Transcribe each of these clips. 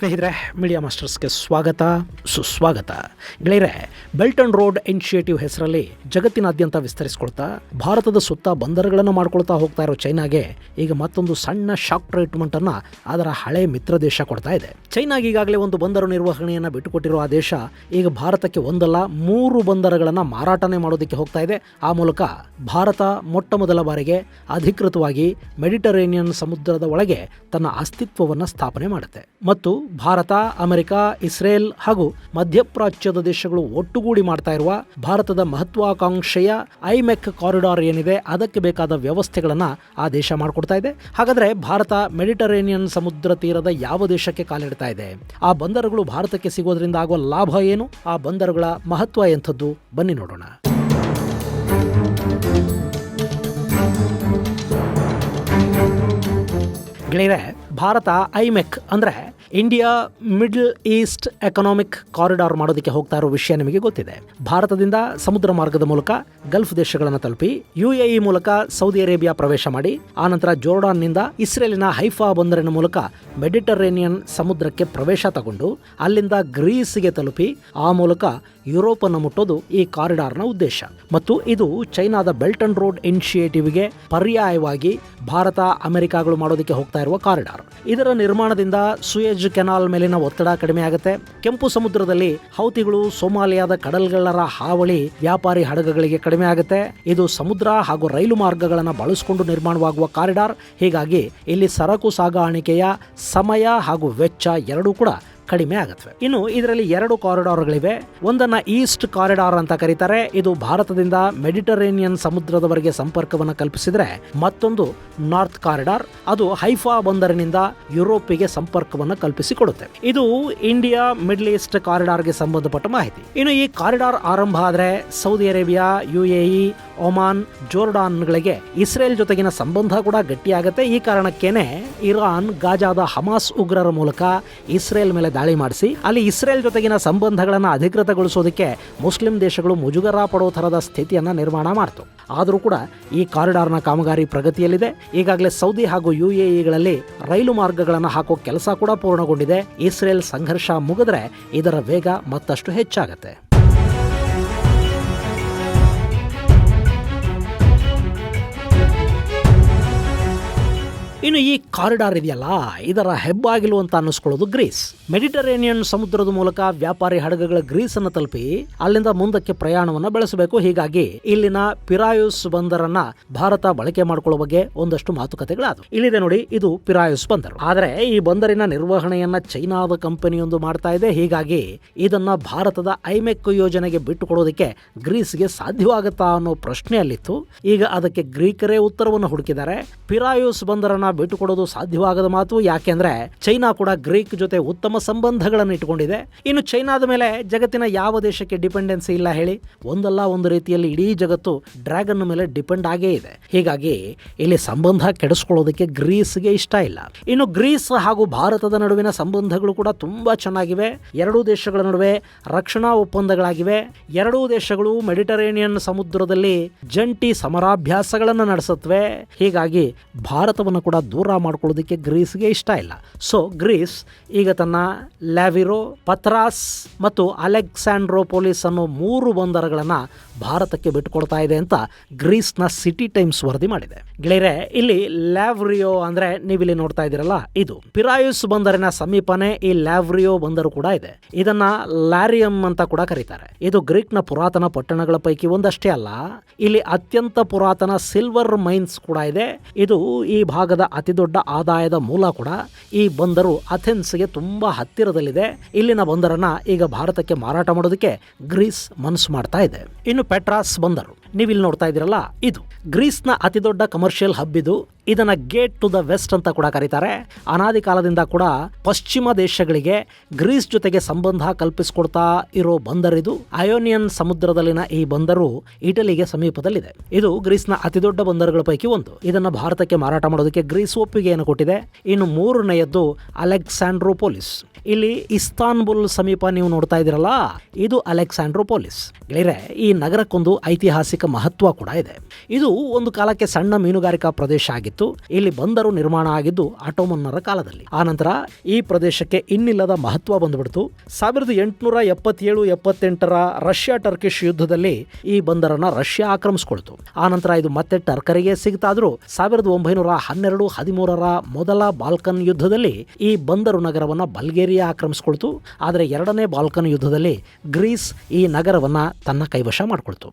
ಸ್ನೇಹಿತರೆ ಮೀಡಿಯಾ ಮಾಸ್ಟರ್ಸ್ಗೆ ಸ್ವಾಗತ, ಸುಸ್ವಾಗತ. ಗೆಳೆಯರೆ ಬೆಲ್ಟ್ ಅಂಡ್ ರೋಡ್ ಇನಿಷಿಯೇಟಿವ್ ಹೆಸರಲ್ಲಿ ಜಗತ್ತಿನಾದ್ಯಂತ ವಿಸ್ತರಿಸಿಕೊಳ್ತಾ, ಭಾರತದ ಸುತ್ತ ಬಂದರುಗಳನ್ನು ಮಾಡ್ಕೊಳ್ತಾ ಹೋಗ್ತಾ ಇರೋ ಚೈನಾಗೆ ಈಗ ಮತ್ತೊಂದು ಸಣ್ಣ ಶಾಕ್ ಟ್ರೀಟ್ಮೆಂಟ್ ಅನ್ನ ಅದರ ಹಳೆ ಮಿತ್ರ ದೇಶ ಕೊಡ್ತಾ ಇದೆ. ಚೈನಾಗೆ ಈಗಾಗಲೇ ಒಂದು ಬಂದರು ನಿರ್ವಹಣೆಯನ್ನು ಬಿಟ್ಟುಕೊಟ್ಟಿರುವ ಆ ದೇಶ ಈಗ ಭಾರತಕ್ಕೆ ಒಂದಲ್ಲ, ಮೂರು ಬಂದರುಗಳನ್ನು ಮಾರಾಟನೆ ಮಾಡೋದಕ್ಕೆ ಹೋಗ್ತಾ ಇದೆ. ಆ ಮೂಲಕ ಭಾರತ ಮೊಟ್ಟ ಮೊದಲ ಬಾರಿಗೆ ಅಧಿಕೃತವಾಗಿ ಮೆಡಿಟರೇನಿಯನ್ ಸಮುದ್ರದ ಒಳಗೆ ತನ್ನ ಅಸ್ತಿತ್ವವನ್ನು ಸ್ಥಾಪನೆ ಮಾಡುತ್ತೆ. ಮತ್ತು ಭಾರತ, ಅಮೆರಿಕ, ಇಸ್ರೇಲ್ ಹಾಗೂ ಮಧ್ಯಪ್ರಾಚ್ಯದ ದೇಶಗಳು ಒಟ್ಟುಗೂಡಿ ಮಾಡ್ತಾ ಇರುವ ಭಾರತದ ಮಹತ್ವಾಕಾಂಕ್ಷೆಯ ಐಮೆಕ್ ಕಾರಿಡಾರ್ ಏನಿದೆ, ಅದಕ್ಕೆ ಬೇಕಾದ ವ್ಯವಸ್ಥೆಗಳನ್ನ ಆ ದೇಶ ಮಾಡಿಕೊಡ್ತಾ ಇದೆ. ಹಾಗಾದ್ರೆ ಭಾರತ ಮೆಡಿಟರೇನಿಯನ್ ಸಮುದ್ರ ತೀರದ ಯಾವ ದೇಶಕ್ಕೆ ಕಾಲಿಡ್ತಾ ಇದೆ? ಆ ಬಂದರುಗಳು ಭಾರತಕ್ಕೆ ಸಿಗೋದ್ರಿಂದ ಆಗುವ ಲಾಭ ಏನು? ಆ ಬಂದರುಗಳ ಮಹತ್ವ ಎಂಥದ್ದು? ಬನ್ನಿ ನೋಡೋಣ. ಗೆಳೆಯರೆ, ಭಾರತ ಐಮೆಕ್ ಅಂದರೆ India, Middle East economic corridor ಮಾಡೋದಕ್ಕೆ ಹೋಗ್ತಾ ಇರೋ ವಿಷಯ ನಿಮಗೆ ಗೊತ್ತಿದೆ. ಭಾರತದಿಂದ ಸಮುದ್ರ ಮಾರ್ಗದ ಮೂಲಕ ಗಲ್ಫ್ ದೇಶಗಳನ್ನು ತಲುಪಿ ಯು ಎ ಇ ಮೂಲಕ ಸೌದಿ ಅರೇಬಿಯಾ ಪ್ರವೇಶ ಮಾಡಿ ಆನಂತರ ಜೋರ್ಡಾನ್ನಿಂದ ಇಸ್ರೇಲಿನ ಹೈಫಾ ಬಂದರಿನ ಮೂಲಕ ಮೆಡಿಟರೇನಿಯನ್ ಸಮುದ್ರಕ್ಕೆ ಪ್ರವೇಶ ತಗೊಂಡು, ಅಲ್ಲಿಂದ ಗ್ರೀಸ್ಗೆ ತಲುಪಿ, ಆ ಮೂಲಕ ಯುರೋಪನ್ನು ಮುಟ್ಟೋದು ಈ ಕಾರಿಡಾರ್ನ ಉದ್ದೇಶ. ಮತ್ತು ಇದು ಚೈನಾದ ಬೆಲ್ಟ್ ಅಂಡ್ ರೋಡ್ ಇನಿಷಿಯೇಟಿವ್ಗೆ ಪರ್ಯಾಯವಾಗಿ ಭಾರತ, ಅಮೆರಿಕಾಗಳು ಮಾಡೋದಕ್ಕೆ ಹೋಗ್ತಾ ಇರುವ ಕಾರಿಡಾರ್. ಇದರ ನಿರ್ಮಾಣದಿಂದ ಸುಯೇಜ್ ಕೆನಾಲ್ ಮೇಲಿನ ಒತ್ತಡ ಕಡಿಮೆ ಆಗುತ್ತೆ. ಕೆಂಪು ಸಮುದ್ರದಲ್ಲಿ ಹೌತಿಗಳು, ಸೋಮಾಲಿಯಾದ ಕಡಲ್ಗಳ್ಳರ ಹಾವಳಿ ವ್ಯಾಪಾರಿ ಹಡಗುಗಳಿಗೆ ಕಡಿಮೆ ಆಗುತ್ತೆ. ಇದು ಸಮುದ್ರ ಹಾಗೂ ರೈಲು ಮಾರ್ಗಗಳನ್ನು ಬಳಸಿಕೊಂಡು ನಿರ್ಮಾಣವಾಗುವ ಕಾರಿಡಾರ್. ಹೀಗಾಗಿ ಇಲ್ಲಿ ಸರಕು ಸಾಗಾಣಿಕೆಯ ಸಮಯ ಹಾಗೂ ವೆಚ್ಚ ಎರಡೂ ಕೂಡ ಕಡಿಮೆ ಆಗುತ್ತವೆ ಇನ್ನು ಇದರಲ್ಲಿ ಎರಡು ಕಾರಿಡಾರ್ಗಳಿವೆ. ಒಂದನ್ನ ಈಸ್ಟ್ ಕಾರಿಡಾರ್ ಅಂತ ಕರೀತಾರೆ. ಇದು ಭಾರತದಿಂದ ಮೆಡಿಟರೇನಿಯನ್ ಸಮುದ್ರದವರೆಗೆ ಸಂಪರ್ಕವನ್ನು ಕಲ್ಪಿಸಿದ್ರೆ ಮತ್ತೊಂದು ನಾರ್ತ್ ಕಾರಿಡಾರ್, ಅದು ಹೈಫಾ ಬಂದರಿನಿಂದ ಯುರೋಪಿಗೆ ಸಂಪರ್ಕವನ್ನು ಕಲ್ಪಿಸಿಕೊಡುತ್ತೆ ಇದು ಇಂಡಿಯಾ, ಮಿಡ್ಲ್ ಈಸ್ಟ್ ಕಾರಿಡಾರ್ಗೆ ಸಂಬಂಧಪಟ್ಟ ಮಾಹಿತಿ. ಇನ್ನು ಈ ಕಾರಿಡಾರ್ ಆರಂಭ ಆದರೆ ಸೌದಿ ಅರೇಬಿಯಾ ಯುಎಇ ಒಮಾನ್, ಜೋರ್ಡಾನ್ಗಳಿಗೆ ಇಸ್ರೇಲ್ ಜೊತೆಗಿನ ಸಂಬಂಧ ಕೂಡ ಗಟ್ಟಿಯಾಗುತ್ತೆ. ಈ ಕಾರಣಕ್ಕೇನೆ ಇರಾನ್, ಗಾಜಾದ ಹಮಾಸ್ ಉಗ್ರರ ಮೂಲಕ ಇಸ್ರೇಲ್ ಮೇಲೆ ದಾಳಿ ಮಾಡಿಸಿ, ಅಲ್ಲಿ ಇಸ್ರೇಲ್ ಜೊತೆಗಿನ ಸಂಬಂಧಗಳನ್ನು ಅಧಿಕೃತಗೊಳಿಸೋದಕ್ಕೆ ಮುಸ್ಲಿಂ ದೇಶಗಳು ಮುಜುಗರ ಪಡೋ ಥರದ ಸ್ಥಿತಿಯನ್ನು ನಿರ್ಮಾಣ ಮಾಡ್ತು. ಆದರೂ ಕೂಡ ಈ ಕಾರಿಡಾರ್ನ ಕಾಮಗಾರಿ ಪ್ರಗತಿಯಲ್ಲಿದೆ. ಈಗಾಗಲೇ ಸೌದಿ ಹಾಗೂ ಯು ಎ ರೈಲು ಮಾರ್ಗಗಳನ್ನು ಹಾಕೋ ಕೆಲಸ ಕೂಡ ಪೂರ್ಣಗೊಂಡಿದೆ. ಇಸ್ರೇಲ್ ಸಂಘರ್ಷ ಮುಗಿದ್ರೆ ಇದರ ವೇಗ ಮತ್ತಷ್ಟು ಹೆಚ್ಚಾಗತ್ತೆ. ಇನ್ನು ಈ ಕಾರಿಡಾರ್ ಇದೆಯಲ್ಲ, ಇದರ ಹೆಬ್ಬಾಗಿಲು ಅಂತ ಅನ್ನಿಸ್ಕೊಳ್ಳೋದು ಗ್ರೀಸ್. ಮೆಡಿಟರೇನಿಯನ್ ಸಮುದ್ರದ ಮೂಲಕ ವ್ಯಾಪಾರಿ ಹಡಗುಗಳ ಗ್ರೀಸ್ ಅನ್ನು ತಲುಪಿ ಅಲ್ಲಿಂದ ಮುಂದಕ್ಕೆ ಪ್ರಯಾಣವನ್ನು ಬೆಳೆಸಬೇಕು. ಹೀಗಾಗಿ ಇಲ್ಲಿನ ಪಿರಾಯುಸ್ ಬಂದರನ್ನ ಭಾರತ ಬಳಕೆ ಮಾಡಿಕೊಳ್ಳುವ ಬಗ್ಗೆ ಒಂದಷ್ಟು ಮಾತುಕತೆಗಳಾದವು. ಇಲ್ಲಿದೆ ನೋಡಿ, ಇದು ಪಿರಾಯುಸ್ ಬಂದರು. ಆದರೆ ಈ ಬಂದರಿನ ನಿರ್ವಹಣೆಯನ್ನ ಚೈನಾದ ಕಂಪನಿಯೊಂದು ಮಾಡ್ತಾ ಇದೆ. ಹೀಗಾಗಿ ಇದನ್ನ ಭಾರತದ ಐಮೆಕ್ ಯೋಜನೆಗೆ ಬಿಟ್ಟುಕೊಡೋದಕ್ಕೆ ಗ್ರೀಸ್ಗೆ ಸಾಧ್ಯವಾಗುತ್ತಾ ಅನ್ನೋ ಪ್ರಶ್ನೆ ಅಲ್ಲಿತ್ತು ಈಗ ಅದಕ್ಕೆ ಗ್ರೀಕರೇ ಉತ್ತರವನ್ನು ಹುಡುಕಿದ್ದಾರೆ. ಪಿರಾಯುಸ್ ಬಂದರನ್ನ ಬಿಟ್ಟುಕೊಡೋದು ಸಾಧ್ಯವಾಗದ ಮಾತು ಯಾಕೆಂದ್ರೆ ಚೈನಾ ಕೂಡ ಗ್ರೀಕ್ ಜೊತೆ ಉತ್ತಮ ಸಂಬಂಧಗಳನ್ನು ಇಟ್ಟುಕೊಂಡಿದೆ. ಇನ್ನು ಚೈನಾದ ಮೇಲೆ ಜಗತ್ತಿನ ಯಾವ ದೇಶಕ್ಕೆ ಡಿಪೆಂಡೆನ್ಸಿ ಇಲ್ಲ ಹೇಳಿ, ಒಂದಲ್ಲ ಒಂದು ರೀತಿಯಲ್ಲಿ ಇಡೀ ಜಗತ್ತು ಡ್ರ್ಯಾಗನ್ ಮೇಲೆ ಡಿಪೆಂಡ್ ಆಗೇ ಇದೆ. ಹೀಗಾಗಿ ಇಲ್ಲಿ ಸಂಬಂಧ ಕೆಡಿಸ್ಕೊಳ್ಳೋದಕ್ಕೆ ಗ್ರೀಸ್ಗೆ ಇಷ್ಟ ಇಲ್ಲ. ಇನ್ನು ಗ್ರೀಸ್ ಹಾಗೂ ಭಾರತದ ನಡುವಿನ ಸಂಬಂಧಗಳು ಕೂಡ ತುಂಬಾ ಚೆನ್ನಾಗಿವೆ. ಎರಡೂ ದೇಶಗಳ ನಡುವೆ ರಕ್ಷಣಾ ಒಪ್ಪಂದಗಳಾಗಿವೆ. ಎರಡೂ ದೇಶಗಳು ಮೆಡಿಟರೇನಿಯನ್ ಸಮುದ್ರದಲ್ಲಿ ಜಂಟಿ ಸಮರಾಭ್ಯಾಸಗಳನ್ನು ನಡೆಸುತ್ತವೆ. ಹೀಗಾಗಿ ಭಾರತವನ್ನು ಕೂಡ ದೂರ ಮಾಡ್ಕೊಳ್ಳೋದಕ್ಕೆ ಗ್ರೀಸ್ಗೆ ಇಷ್ಟ ಇಲ್ಲ. ಸೊ ಗ್ರೀಸ್ ಈಗ ತನ್ನ ಲ್ಯಾವಿರೋ, ಪತ್ರಾಸ್ ಮತ್ತು ಅಲೆಕ್ಸಾಂಡ್ರೋಪೋಲಿಸ್ ಅನ್ನೋ ಮೂರು ಬಂದರುಗಳನ್ನು ಭಾರತಕ್ಕೆ ಬಿಟ್ಟುಕೊಡ್ತಾ ಇದೆ ಅಂತ ಗ್ರೀಸ್ನ ಸಿಟಿ ಟೈಮ್ಸ್ ವರದಿ ಮಾಡಿದೆ. ಗೆಳೆಯರೆ, ಇಲ್ಲಿ ಲ್ಯಾವ್ರಿಯೋ ಅಂದರೆ ನೀವಿಲ್ಲಿ ನೋಡ್ತಾ ಇದ್ದೀರಲ್ಲ, ಇದು ಪಿರಾಯುಸ್ ಬಂದರಿನ ಸಮೀಪನೇ ಈ ಲ್ಯಾವ್ರಿಯೋ ಬಂದರು ಕೂಡ ಇದೆ. ಇದನ್ನ ಲ್ಯಾರಿಯಂ ಅಂತ ಕೂಡ ಕರೀತಾರೆ. ಇದು ಗ್ರೀಕ್ನ ಪುರಾತನ ಪಟ್ಟಣಗಳ ಪೈಕಿ ಒಂದಷ್ಟೇ ಅಲ್ಲ, ಇಲ್ಲಿ ಅತ್ಯಂತ ಪುರಾತನ ಸಿಲ್ವರ್ ಮೈನ್ಸ್ ಕೂಡ ಇದೆ. ಇದು ಈ ಭಾಗದ ಅತಿದೊಡ್ಡ ಆದಾಯದ ಮೂಲ ಕೂಡ ಈ ಬಂದರು ಅಥೆನ್ಸ್ಗೆ ತುಂಬಾ ಹತ್ತಿರದಲ್ಲಿದೆ. ಇಲ್ಲಿನ ಬಂದರನ್ನ ಈಗ ಭಾರತಕ್ಕೆ ಮಾರಾಟ ಮಾಡೋದಕ್ಕೆ ಗ್ರೀಸ್ ಮನಸ್ಸು ಮಾಡ್ತಾ ಇದೆ. ಇನ್ನು ಪೆಟ್ರಾಸ್ ಬಂದರು. ನೀವಿಲ್ಲಿ ನೋಡ್ತಾ ಇದ್ದೀರಲ್ಲ, ಇದು ಗ್ರೀಸ್ನ ಅತಿದೊಡ್ಡ ಕಮರ್ಷಿಯಲ್ ಹಬ್ ಇದು. ಇದನ್ನ ಗೇಟ್ ಟು ದ ವೆಸ್ಟ್ ಅಂತ ಕೂಡ ಕರೀತಾರೆ. ಅನಾದಿ ಕಾಲದಿಂದ ಕೂಡ ಪಶ್ಚಿಮ ದೇಶಗಳಿಗೆ ಗ್ರೀಸ್ ಜೊತೆಗೆ ಸಂಬಂಧ ಕಲ್ಪಿಸಿಕೊಡ್ತಾ ಇರೋ ಬಂದರಿದು ಅಯೋನಿಯನ್ ಸಮುದ್ರದಲ್ಲಿನ ಈ ಬಂದರು ಇಟಲಿಗೆ ಸಮೀಪದಲ್ಲಿದೆ. ಇದು ಗ್ರೀಸ್ನ ಅತಿದೊಡ್ಡ ಬಂದರುಗಳ ಪೈಕಿ ಒಂದು. ಇದನ್ನ ಭಾರತಕ್ಕೆ ಮಾರಾಟ ಮಾಡೋದಕ್ಕೆ ಗ್ರೀಸ್ ಒಪ್ಪಿಗೆಯನ್ನು ಕೊಟ್ಟಿದೆ? ಇನ್ನು ಮೂರನೆಯದ್ದು ಅಲೆಕ್ಸಾಂಡ್ರೋಪೋಲಿಸ್. ಇಲ್ಲಿ ಇಸ್ತಾನ್ಬುಲ್ ಸಮೀಪ ನೀವು ನೋಡ್ತಾ ಇದ್ದೀರಲ್ಲ, ಇದು ಅಲೆಕ್ಸಾಂಡ್ರೋಪೋಲಿಸ್. ಗೆಳೆಯರೆ, ಈ ನಗರಕ್ಕೊಂದು ಐತಿಹಾಸಿಕ ಮಹತ್ವ ಕೂಡ ಇದೆ. ಇದು ಒಂದು ಕಾಲಕ್ಕೆ ಸಣ್ಣ ಮೀನುಗಾರಿಕಾ ಪ್ರದೇಶ ಆಗಿತ್ತು. ಆಗಿತ್ತು ಇಲ್ಲಿ ಬಂದರು ನಿರ್ಮಾಣ ಆಗಿದ್ದು ಆಟೋಮನ್ನರ ಕಾಲದಲ್ಲಿ. ಆನಂತರ ಈ ಪ್ರದೇಶಕ್ಕೆ ಇನ್ನಿಲ್ಲದ ಮಹತ್ವ ಬಂದ್ಬಿಡ್ತು. ಸಾವಿರದ ಎಂಟುನೂರ ಎಪ್ಪತ್ತೇಳು, ಎಪ್ಪತ್ತೆಂಟರ ರಷ್ಯಾ ಟರ್ಕಿಶ್ ಯುದ್ಧದಲ್ಲಿ ಈ ಬಂದರನ್ನ ರಷ್ಯಾ ಆಕ್ರಮಿಸಿಕೊಳ್ತು. ಆನಂತರ ಇದು ಮತ್ತೆ ಟರ್ಕರಿಗೆ ಸಿಗ್ತಾದ್ರೂ. ಸಾವಿರದ ಒಂಬೈನೂರ ಹನ್ನೆರಡು, ಹದಿಮೂರರ ಮೊದಲ ಬಾಲ್ಕನ್ ಯುದ್ಧದಲ್ಲಿ ಈ ಬಂದರು ನಗರವನ್ನ ಬಲ್ಗೇರಿಯಾ ಆಕ್ರಮಿಸಿಕೊಳ್ತು. ಆದರೆ ಎರಡನೇ ಬಾಲ್ಕನ್ ಯುದ್ಧದಲ್ಲಿ ಗ್ರೀಸ್ ಈ ನಗರವನ್ನ ತನ್ನ ಕೈವಶ ಮಾಡಿಕೊಳ್ತು.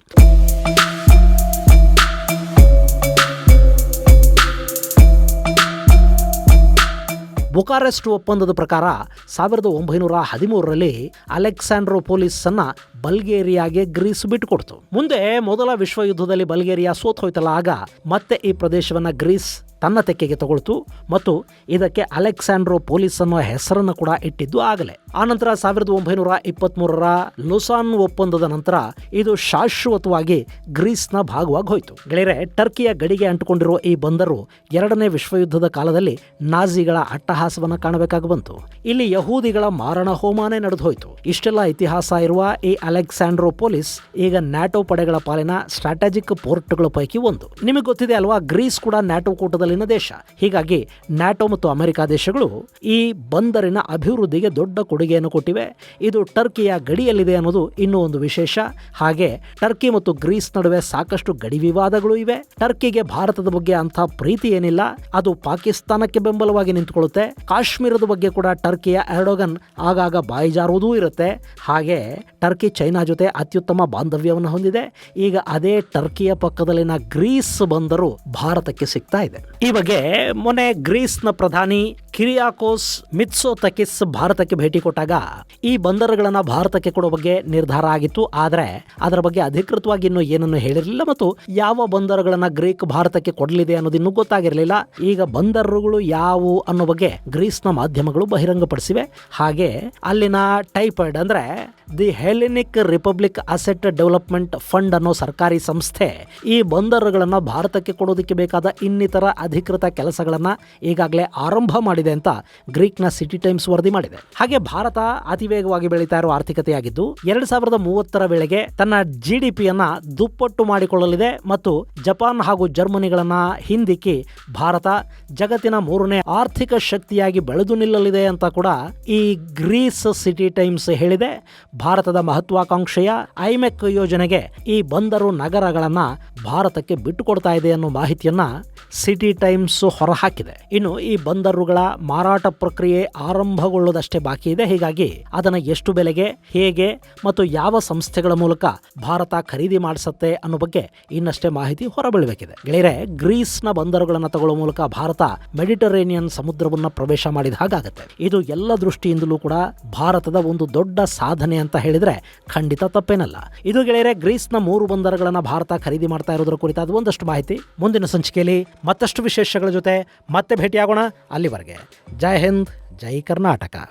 ಬುಕಾರೆಸ್ಟ್ ಒಪ್ಪಂದದ ಪ್ರಕಾರ ಸಾವಿರದ ಒಂಬೈನೂರ ಹದಿಮೂರರಲ್ಲಿ ಅಲೆಕ್ಸಾಂಡ್ರೋಪೋಲಿಸ್ ಅನ್ನ ಬಲ್ಗೇರಿಯಾಗೆ ಗ್ರೀಸ್ ಬಿಟ್ಟುಕೊಡ್ತು. ಮುಂದೆ ಮೊದಲ ವಿಶ್ವ ಯುದ್ಧದಲ್ಲಿ ಬಲ್ಗೇರಿಯಾ ಸೋತ್ ಹೋಯ್ತಲ್ಲ ಆಗ ಮತ್ತೆ ಈ ಪ್ರದೇಶವನ್ನ ಗ್ರೀಸ್ ತನ್ನ ತೆಕ್ಕೆಗೆ ತಗೊಳ್ತು ಮತ್ತು ಇದಕ್ಕೆ ಅಲೆಕ್ಸಾಂಡ್ರೋ ಪೊಲೀಸ್ ಅನ್ನೋ ಹೆಸರನ್ನು ಕೂಡ ಇಟ್ಟಿದ್ದು ಆಗಲೇ. ಆನಂತರ ಸಾವಿರದ ಒಂಬೈನೂರ ಇಪ್ಪತ್ಮೂರರ ಲುಸಾನ್ ಒಪ್ಪಂದದ ನಂತರ ಇದು ಶಾಶ್ವತವಾಗಿ ಗ್ರೀಸ್ನ ಭಾಗವಾಗಿ ಹೋಯಿತು. ಗೆಳೆಯರೆ, ಟರ್ಕಿಯ ಗಡಿಗೆ ಅಂಟುಕೊಂಡಿರುವ ಈ ಬಂದರು ಎರಡನೇ ವಿಶ್ವಯುದ್ಧದ ಕಾಲದಲ್ಲಿ ನಾಜಿಗಳ ಅಟ್ಟಹಾಸವನ್ನು ಕಾಣಬೇಕಾಗಿ ಬಂತು. ಇಲ್ಲಿ ಯಹೂದಿಗಳ ಮಾರಣ ಹೋಮಾನೇ ನಡೆದು ಹೋಯಿತು ಇಷ್ಟೆಲ್ಲ ಇತಿಹಾಸ ಇರುವ ಈ ಅಲೆಕ್ಸಾಂಡ್ರೋ ಪೊಲೀಸ್ ಈಗ ನ್ಯಾಟೋ ಪಡೆಗಳ ಪಾಲಿನ ಸ್ಟ್ರಾಟಜಿಕ್ ಪೋರ್ಟ್ಗಳ ಪೈಕಿ ಒಂದು. ನಿಮಗೆ ಗೊತ್ತಿದೆ ಅಲ್ವಾ, ಗ್ರೀಸ್ ಕೂಡ ನ್ಯಾಟೋ ಕೂಟದಲ್ಲಿನ ದೇಶ. ಹೀಗಾಗಿ ನ್ಯಾಟೋ ಮತ್ತು ಅಮೆರಿಕ ದೇಶಗಳು ಈ ಬಂದರಿನ ಅಭಿವೃದ್ಧಿಗೆ ದೊಡ್ಡ ಕೊಡುಗೆಯನ್ನು ಕೊಟ್ಟಿವೆ. ಇದು ಟರ್ಕಿಯ ಗಡಿಯಲ್ಲಿದೆ ಅನ್ನೋದು ಇನ್ನೂ ಒಂದು ವಿಶೇಷ. ಹಾಗೆ ಟರ್ಕಿ ಮತ್ತು ಗ್ರೀಸ್ ನಡುವೆ ಸಾಕಷ್ಟು ಗಡಿ ವಿವಾದಗಳು ಇವೆ. ಟರ್ಕಿಗೆ ಭಾರತದ ಬಗ್ಗೆ ಅಂಥ ಪ್ರೀತಿ ಏನಿಲ್ಲ. ಅದು ಪಾಕಿಸ್ತಾನಕ್ಕೆ ಬೆಂಬಲವಾಗಿ ನಿಂತುಕೊಳ್ಳುತ್ತೆ. ಕಾಶ್ಮೀರದ ಬಗ್ಗೆ ಕೂಡ ಟರ್ಕಿಯ ಎರಡೋಗನ್ ಆಗಾಗ ಬಾಯಿಜಾರುವುದೂ ಇರುತ್ತೆ. ಹಾಗೆ ಟರ್ಕಿ ಚೈನಾ ಜೊತೆ ಅತ್ಯುತ್ತಮ ಬಾಂಧವ್ಯವನ್ನು ಹೊಂದಿದೆ. ಈಗ ಅದೇ ಟರ್ಕಿಯ ಪಕ್ಕದಲ್ಲಿನ ಗ್ರೀಸ್ ಬಂದರು ಭಾರತಕ್ಕೆ ಸಿಗ್ತಾ ಇದೆ. ಈ ಬಗ್ಗೆ ಮೊನ್ನೆ ಗ್ರೀಸ್ನ ಪ್ರಧಾನಿ ಕಿರಿಯಾಕೋಸ್ ಮಿತ್ಸೋತಕಿಸ್ ಭಾರತಕ್ಕೆ ಭೇಟಿ ಕೊಟ್ಟಾಗ ಈ ಬಂದರುಗಳನ್ನು ಭಾರತಕ್ಕೆ ಕೊಡುವ ಬಗ್ಗೆ ನಿರ್ಧಾರ ಆಗಿತ್ತು. ಆದರೆ ಅದರ ಬಗ್ಗೆ ಅಧಿಕೃತವಾಗಿ ಇನ್ನೂ ಏನನ್ನು ಹೇಳಿರಲಿಲ್ಲ ಮತ್ತು ಯಾವ ಬಂದರುಗಳನ್ನು ಗ್ರೀಕ್ ಭಾರತಕ್ಕೆ ಕೊಡಲಿದೆ ಅನ್ನೋದು ಇನ್ನೂ ಗೊತ್ತಾಗಿರಲಿಲ್ಲ. ಈಗ ಬಂದರುಗಳು ಯಾವುವು ಅನ್ನೋ ಬಗ್ಗೆ ಗ್ರೀಸ್ನ ಮಾಧ್ಯಮಗಳು ಬಹಿರಂಗಪಡಿಸಿವೆ. ಹಾಗೆ ಅಲ್ಲಿನ ಟೈಫಾಯ್ಡ್ ಅಂದ್ರೆ the Hellenic Republic Asset Development Fund ಅನ್ನೋ ಸರ್ಕಾರಿ ಸಂಸ್ಥೆ ಈ ಬಂದರುಗಳನ್ನು ಭಾರತಕ್ಕೆ ಕೊಡೋದಕ್ಕೆ ಬೇಕಾದ ಇನ್ನಿತರ ಅಧಿಕೃತ ಕೆಲಸಗಳನ್ನು ಈಗಾಗಲೇ ಆರಂಭ ಮಾಡಿದೆ. ಅಂತ ಗ್ರೀಕ್ನ ಸಿಟಿ ಟೈಮ್ಸ್ ವರದಿ ಮಾಡಿದೆ. ಹಾಗೆ ಭಾರತ ಅತಿ ವೇಗವಾಗಿ ಬೆಳೀತಾ ಇರುವ ಆರ್ಥಿಕತೆಯಾಗಿದ್ದು, ಎರಡ್ ಸಾವಿರದ ಮೂವತ್ತರ ವೇಳೆಗೆ ತನ್ನ ಜಿ ಡಿ ಪಿಯನ್ನ ದುಪ್ಪಟ್ಟು ಮಾಡಿಕೊಳ್ಳಲಿದೆ ಮತ್ತು ಜಪಾನ್ ಹಾಗೂ ಜರ್ಮನಿಗಳನ್ನ ಹಿಂದಿಕ್ಕಿ ಭಾರತ ಜಗತ್ತಿನ ಮೂರನೇ ಆರ್ಥಿಕ ಶಕ್ತಿಯಾಗಿ ಬೆಳೆದು ನಿಲ್ಲಲಿದೆ ಅಂತ ಕೂಡ ಈ ಗ್ರೀಸ್ ಸಿಟಿ ಟೈಮ್ಸ್ ಹೇಳಿದೆ. ಭಾರತದ ಮಹತ್ವಾಕಾಂಕ್ಷೆಯ ಐಮೆಕ್ ಯೋಜನೆಗೆ ಈ ಬಂದರು ನಗರಗಳನ್ನ ಭಾರತಕ್ಕೆ ಬಿಟ್ಟುಕೊಡ್ತಾ ಇದೆ ಅನ್ನೋ ಮಾಹಿತಿಯನ್ನ ಸಿಟಿ ಟೈಮ್ಸ್ ಹೊರಹಾಕಿದೆ. ಇನ್ನು ಈ ಬಂದರುಗಳ ಮಾರಾಟ ಪ್ರಕ್ರಿಯೆ ಆರಂಭಗೊಳ್ಳುವುದಷ್ಟೇ ಬಾಕಿ ಇದೆ. ಹೀಗಾಗಿ ಅದನ್ನು ಎಷ್ಟು ಬೆಲೆಗೆ, ಹೇಗೆ ಮತ್ತು ಯಾವ ಸಂಸ್ಥೆಗಳ ಮೂಲಕ ಭಾರತ ಖರೀದಿ ಮಾಡಿಸುತ್ತೆ ಅನ್ನೋ ಬಗ್ಗೆ ಇನ್ನಷ್ಟೇ ಮಾಹಿತಿ ಹೊರಬೀಳಬೇಕಿದೆ. ಗೆಳೆಯರೆ, ಗ್ರೀಸ್ನ ಬಂದರುಗಳನ್ನು ತಗೊಳ್ಳುವ ಮೂಲಕ ಭಾರತ ಮೆಡಿಟರೇನಿಯನ್ ಸಮುದ್ರವನ್ನು ಪ್ರವೇಶ ಮಾಡಿದ ಹಾಗಾಗುತ್ತೆ. ಇದು ಎಲ್ಲ ದೃಷ್ಟಿಯಿಂದಲೂ ಕೂಡ ಭಾರತದ ಒಂದು ದೊಡ್ಡ ಸಾಧನೆ ಅಂತ ಹೇಳಿದ್ರೆ ಖಂಡಿತ ತಪ್ಪೇನಲ್ಲ. ಇದು ಗೆಳೆಯರೆ, ಗ್ರೀಸ್ನ ಮೂರು ಬಂದರುಗಳನ್ನು ಭಾರತ ಖರೀದಿ ಮಾಡ್ತಾ ಇರೋದ್ರ ಕುರಿತಾದ ಒಂದಷ್ಟು ಮಾಹಿತಿ ಮುಂದಿನ ಸಂಚಿಕೆಯಲ್ಲಿ ಮತ್ತಷ್ಟು ವಿಶೇಷಗಳ ಜೊತೆ ಮತ್ತೆ ಭೇಟಿಯಾಗೋಣ. ಅಲ್ಲಿವರೆಗೆ. जय हिंद जय कर्नाटका।